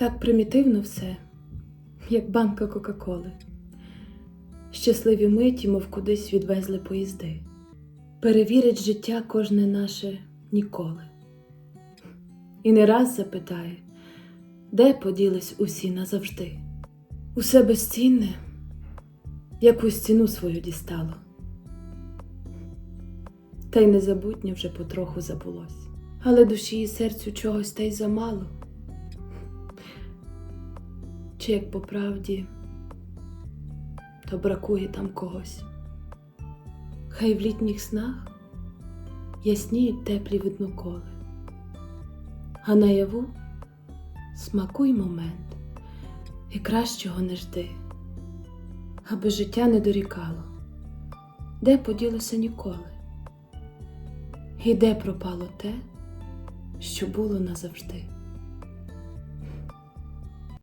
Так примітивно все, як банка Кока-Коли. Щасливі миті, мов кудись відвезли поїзди. Перевірить життя кожне наше ніколи. І не раз запитає, де поділись усі назавжди. Усе безцінне, якусь ціну свою дістало. Та й незабутнє вже потроху забулось. Але душі і серцю чогось та й замало. Чи як по правді, то бракує там когось. Хай в літніх снах ясніють теплі видноколи, а наяву смакуй момент і кращого не жди, аби життя не дорікало, де поділося ніколи, і де пропало те, що було назавжди.